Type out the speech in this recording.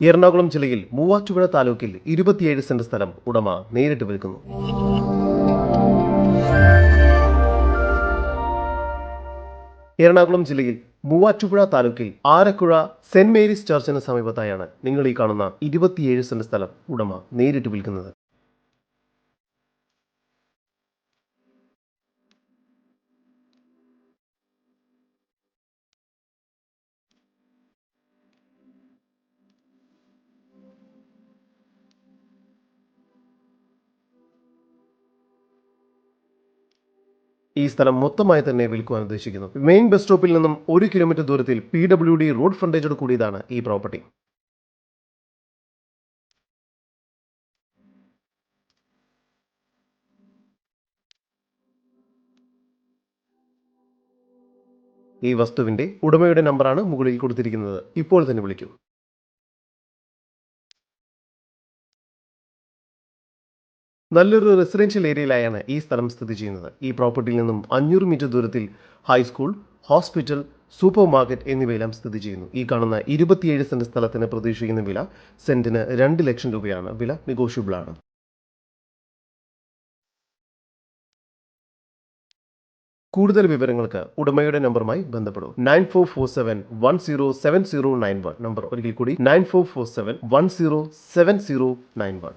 എറണാകുളം ജില്ലയിൽ മൂവാറ്റുപുഴ താലൂക്കിൽ ഇരുപത്തിയേഴ് സെന്റ് സ്ഥലം ഉടമ നേരിട്ട് വിൽക്കുന്നു. എറണാകുളം ജില്ലയിൽ മൂവാറ്റുപുഴ താലൂക്കിൽ ആരക്കുഴ സെന്റ് മേരീസ് ചർച്ചിന് സമീപത്തായാണ് നിങ്ങൾ ഈ കാണുന്ന ഇരുപത്തിയേഴ് സെന്റ് സ്ഥലം ഉടമ നേരിട്ട് വിൽക്കുന്നത്. ഈ സ്ഥലം മൊത്തമായി തന്നെ വിൽക്കുവാൻ ഉദ്ദേശിക്കുന്നു. മെയിൻ ബസ് സ്റ്റോപ്പിൽ നിന്നും ഒരു കിലോമീറ്റർ ദൂരത്തിൽ പി ഡബ്ല്യു ഡി റോഡ് ഫ്രണ്ടേജോട് കൂടിയതാണ് ഈ പ്രോപ്പർട്ടി ഈ വസ്തുവിന്റെ ഉടമയുടെ നമ്പറാണ് മുകളിൽ കൊടുത്തിരിക്കുന്നത്. ഇപ്പോൾ തന്നെ വിളിക്കൂ. നല്ലൊരു റെസിഡൻഷ്യൽ ഏരിയയിലായാണ് ഈ സ്ഥലം സ്ഥിതി ചെയ്യുന്നത്. ഈ പ്രോപ്പർട്ടിയിൽ നിന്നും അഞ്ഞൂറ് മീറ്റർ ദൂരത്തിൽ ഹൈസ്കൂൾ ഹോസ്പിറ്റൽ സൂപ്പർ മാർക്കറ്റ് എന്നിവയെല്ലാം സ്ഥിതി ചെയ്യുന്നു. ഈ കാണുന്ന ഇരുപത്തിയേഴ് സെന്റ് സ്ഥലത്തിന് പ്രതീക്ഷിക്കുന്ന വില സെന്റിന് രണ്ട് ലക്ഷം രൂപയാണ്. വില നെഗോഷ്യബിൾ ആണ്. കൂടുതൽ വിവരങ്ങൾക്ക് ഉടമയുടെ നമ്പറുമായി ബന്ധപ്പെടും. Nine four four seven one zero seven zero nine one. Number ഒരിക്കൽ കൂടി nine four four seven one zero seven zero nine one.